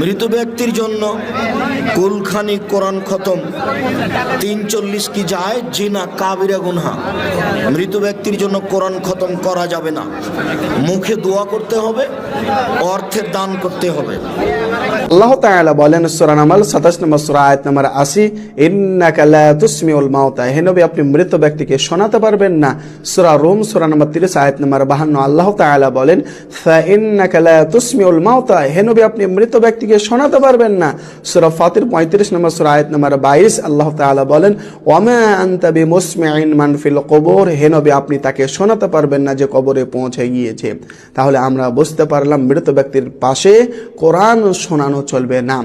মৃত ব্যক্তির জন্য কুলখানি কোরআন খতম। তিন চল্লিশ কি যায়? জিনা, কাবিরা গুনহা। মৃত ব্যক্তির জন্য কোরআন খতম করা যাবে না। মুখে দোয়া করতে হবে অর্থের দান করতে হবে। আল্লাহ তাআলা বলেন সূরা নামাল 27 নম্বর সূরা, আয়াত নম্বর 80 ইন্নাকা লা তুসমিউল মাউতা। হে নবী, আপনি মৃত ব্যক্তিকে শোনাতে পারবেন না। সূরা রুম, সূরা নম্বর 30 আয়াত নম্বর 52 আল্লাহ তাআলা বলেন, ফা ইন্নাকা লা তুসমিউল মাউতা। হে নবী, আপনি মৃত ব্যক্তিকে শোনাতে পারবেন না। সুরা ফাতির 35 নম্বর, সুরা নম্বর 22 আল্লাহ তালা বলেন, ওয়ামা আনতা বিমুসমিইন মানফিল কবর। হেনবে আপনি তাকে শোনাতে পারবেন না যে কবরে পৌঁছে গিয়েছে। তাহলে আমরা বুঝতে পারলাম মৃত ব্যক্তির পাশে কোরআন শোনানো চলবে না।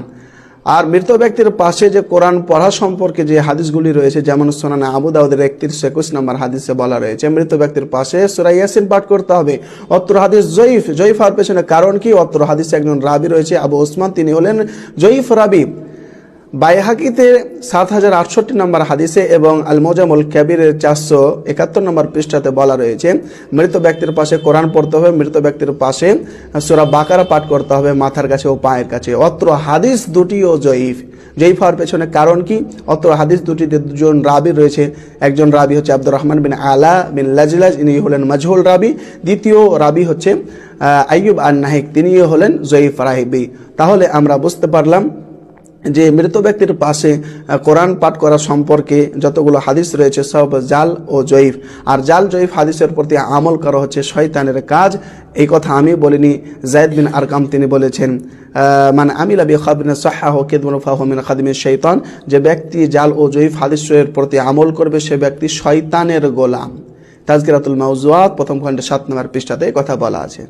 আর মৃত ব্যক্তির পাশে যে কোরআন পড়া সম্পর্কে যে হাদিসগুলি রয়েছে, যেমন সোনানা আবু দাউদের একত্রিশ একুশ নম্বর হাদিসে বলা রয়েছে, মৃত ব্যক্তির পাশে সুরাই ইয়াসিন পাঠ করতে হবে। অত্র হাদিস জয়ীফ জয়ীফ আর পেছনে কারণ কি? অত্র হাদিসে একজন রাবি রয়েছে, আবু ওসমান, তিনি হলেন জয়ীফ রাবি। বাইহাকিতে সাত হাজার আটষট্টি নম্বর হাদিসে এবং আল মোজামুল ক্যাবিরের চারশো একাত্তর নম্বর পৃষ্ঠাতে বলা রয়েছে, মৃত ব্যক্তির পাশে কোরআন পড়তে হবে, মৃত ব্যক্তির পাশে সোরা বাকারা পাঠ করতে হবে মাথার কাছে ও পায়ের কাছে। অত্র হাদিস দুটিও জয়ীফ। জয়ীফ হওয়ার পেছনে কারণ কি? অত্র হাদিস দুটিতে দুজন রাবি রয়েছে। একজন রাবি হচ্ছে আব্দুর রহমান বিন আলা বিন লাজলাজ, ইনি হলেন মাজহুল রাবি। দ্বিতীয় রাবি হচ্ছে আইয়ুব আন নাহিক তিনিও হলেন জয়ীফ রাহিবি। তাহলে আমরা বুঝতে পারলাম যে মৃত ব্যক্তির পাশে কোরআন পাঠ করা সম্পর্কে যতগুলো হাদিস রয়েছে, সব জাল ও জয়ীফ। আর জাল জয়ীফ হাদিসের প্রতি আমল করা হচ্ছে শয়তানের কাজ। এই কথা আমি বলিনি, জায়দ বিন আরকাম তিনি বলেছেন। মানে আমিলা বি খাবিন সাহাহ কেদমন ফাহমিন খাদিমের শৈতান যে ব্যক্তি জাল ও জয়ীফ হাদিসের প্রতি আমল করবে, সে ব্যক্তি শয়তানের গোলাম। তাজকিরাতুল মাউজুয়াত, প্রথম খণ্ডে সাত নম্বর পৃষ্ঠাতে কথা বলা আছে।